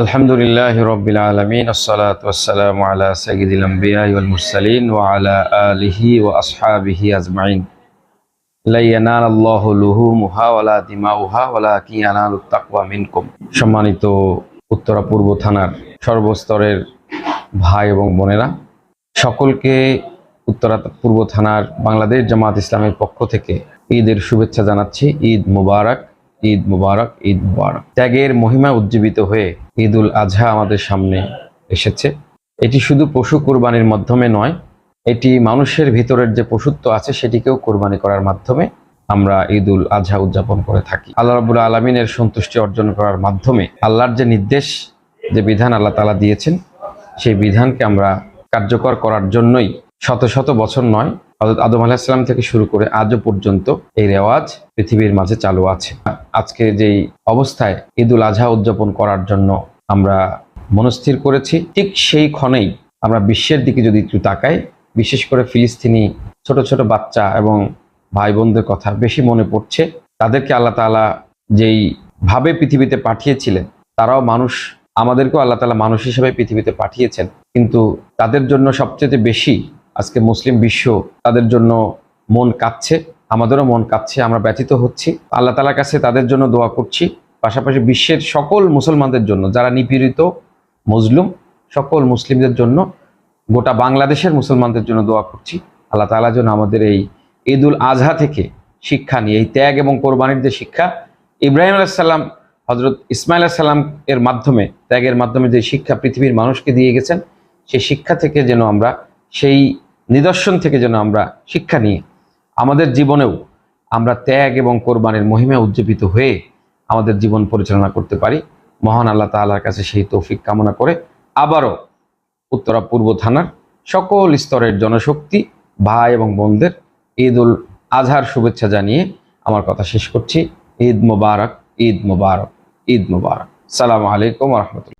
আলহামদুলিল্লাহ রবিল আলমিন, আসসালাত ওয়াসালাম আলা সঈদুল আম্বিয়া ওয়াল মুরসালিন ওয়া আলা আলিহি ওয়া আসহাবিহি আজমাইন। সম্মানিত উত্তরা পূর্ব থানার সর্বস্তরের ভাই এবং বোনেরা, সকলকে উত্তরা পূর্ব থানার বাংলাদেশ জামাত ইসলামের পক্ষ থেকে ঈদের শুভেচ্ছা জানাচ্ছি। ঈদ মুবারক ঈদ মুবারক ঈদ মুবারক। ত্যাগের মহিমা উজ্জীবিত হয়ে ঈদ উল আজহা আমাদের সামনে এসেছে। এটি শুধু পশু কোরবানির মাধ্যমে নয়, এটি মানুষের ভিতরের যে পশুত্ব আছে সেটিকেও কোরবানি করার মাধ্যমে আমরা ঈদ উল আজহা উদযাপন করে থাকি। আল্লাহ রাবুল আলমিনের সন্তুষ্টি অর্জন করার মাধ্যমে আল্লাহর যে নির্দেশ, যে বিধান আল্লাহ তালা দিয়েছেন, সেই বিধানকে আমরা কার্যকর করার জন্যই শত শত বছর নয় হযরত আদম আলাহিসাল্লাম থেকে শুরু করে আজও পর্যন্ত এই রেওয়াজ পৃথিবীর মাঝে চালু আছে। আজকে যেই অবস্থায় ঈদ উল আজহা উদযাপন করার জন্য আমরা মনস্থির করেছি, ঠিক সেই ক্ষণেই আমরা বিশ্বের দিকে যদি একটু তাকাই, বিশেষ করে ফিলিস্তিনি ছোট ছোট বাচ্চা এবং ভাই বোনদের কথা বেশি মনে পড়ছে, তাদেরকে আল্লাহ তাআলা যেই ভাবে পৃথিবীতে পাঠিয়েছিলেন, তারাও মানুষ, আমাদেরকেও আল্লাহ তালা মানুষ হিসেবে পৃথিবীতে পাঠিয়েছেন। কিন্তু তাদের জন্য সবচেয়ে বেশি আজকে মুসলিম বিশ্ব তাদের জন্য মন কাঁদছে আমাদেরও মন কাঁদছে আমরা ব্যথিত হচ্ছি। আল্লাহ তালার কাছে তাদের জন্য দোয়া করছি। পাশাপাশি বিশ্বের সকল মুসলমানদের জন্য, যারা নিপীড়িত মজলুম সকল মুসলিমদের জন্য, গোটা বাংলাদেশের মুসলমানদের জন্য দোয়া করছি। আল্লাহ তাআলা যেন আমাদের এই ঈদ উল আজহা থেকে শিক্ষা নিয়ে, এই ত্যাগ এবং কোরবানির যে শিক্ষা, ইব্রাহিম আলাইসাল্লাম হজরত ইসমাইল সাল্লাম এর মাধ্যমে, ত্যাগের মাধ্যমে যে শিক্ষা পৃথিবীর মানুষকে দিয়ে গেছেন, সেই শিক্ষা থেকে যেন আমরা সেই নিদর্শন থেকে যেন আমরা শিক্ষা নিয়ে আমাদের জীবনেও আমরা ত্যাগ এবং কোরবানের মহিমা উজ্জীবিত হয়ে আমাদের জীবন পরিচালনা করতে পারি। মহান আল্লাহ তাআলার কাছে সেই তৌফিক কামনা করে আবারও উত্তরা পূর্ব থানার সকল স্তরের জনশক্তি, ভাই এবং বোনদের ঈদ উল আজহার শুভেচ্ছা জানিয়ে আমার কথা শেষ করছি। ঈদ মোবারক ঈদ মোবারক ঈদ মোবারক। সালাম আলাইকুম রহমতুল্লাহ।